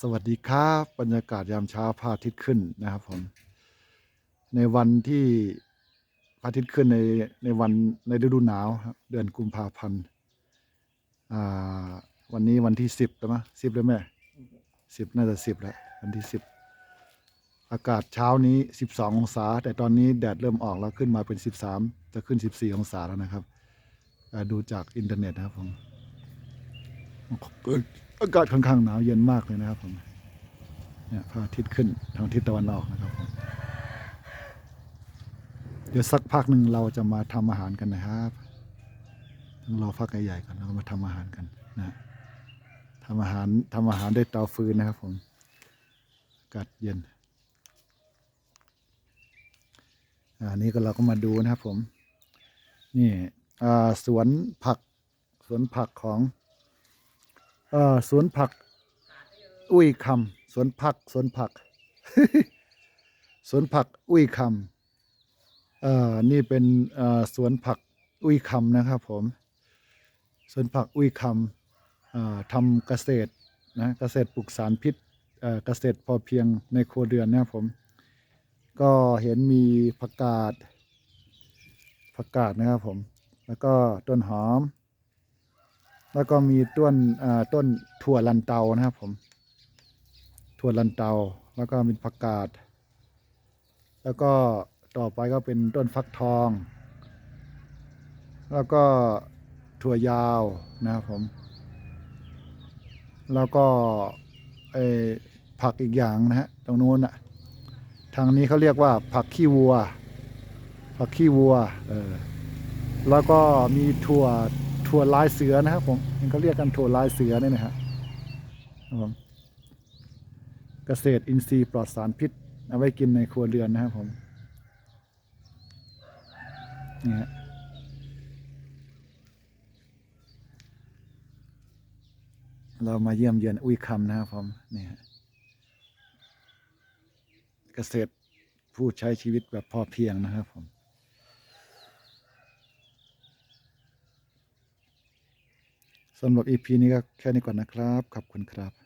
สวัสดีครับบรรยากาศยามเช้าพระอาทิตย์ขึ้นนะครับผมในวันที่พระอาทิตย์ขึ้นในในวันในฤดูหนาวเดือนกุมภาพันธ์วันนี้วันที่สิบแล้วมั้ยสิบแล้วแม่สิบน่าจะสิบแล้ววันที่สิบอากาศเช้านี้สิบสององศา แต่ตอนนี้แดดเริ่มออกแล้วขึ้นมาเป็นสิบสามจะขึ้นสิบสี่องศาแล้วนะครับดูจากอินเทอร์เน็ตนะครับผม อากาศค่อนข้างหนาวเย็นมากเลยนะครับผมเนี่ยพระอาทิตย์ขึ้นทางทิศตะวันออกนะครับผมเดี๋ยวสักพักหนึ่งเราจะมาทำอาหารกันนะครับต้องรอพักใหญ่ๆก่อนแล้วมาทำอาหารกันนะทำอาหารทำอาหารด้วยเตาฟืนนะครับผมอากาศเย็นอันนี้ก็เราก็มาดูนะครับผม นี่สวนผักสวนผักของ เอ่อสวนผัก อุ้ยคำสวนผักสวนผักสวนผักอุ้ยคำเอ่อนี่เป็นเอ่อสวนผักอุ้ยคำนะครับผมสวนผักอุ้ยคำเอ่อทำเกษตรนะเกษตรปลูกสารพิษเอ่อเกษตรพอเพียงในครัวเรือนนะครับผม ก็เห็นมีผักกาดผักกาดนะครับผม แล้วก็ต้นหอม แล้วก็มีต้นต้นถั่วลันเตานะครับผม ถั่วลันเตา แล้วก็มีผักกาด แล้วก็ต่อไปก็เป็นต้นฟักทอง แล้วก็ถั่วยาวนะครับผม แล้วก็ไอผักอีกอย่างนะฮะตรงนู้นอะทางนี้เขาเรียกว่าผักขี้วัว ผักขี้วัวเออแล้วก็มีถั่ว ถั่วลายเสือนะครับผมมันก็เรียกกันถั่วลายเสือเนี่ยนะฮะครับผมเกษตรอินทรีย์ปลอดสารพิษ เอาไว้กินในครัวเรือนนะครับผมนี่ฮะเรามาเยี่ยมเยือนอุ้ยคำนะครับผมนี่ฮะเกษตรผู้ใช้ชีวิตแบบพอเพียงนะครับผม สำหรับ EP นี้ก็แค่นี้ก่อนนะครับ ขอบคุณครับ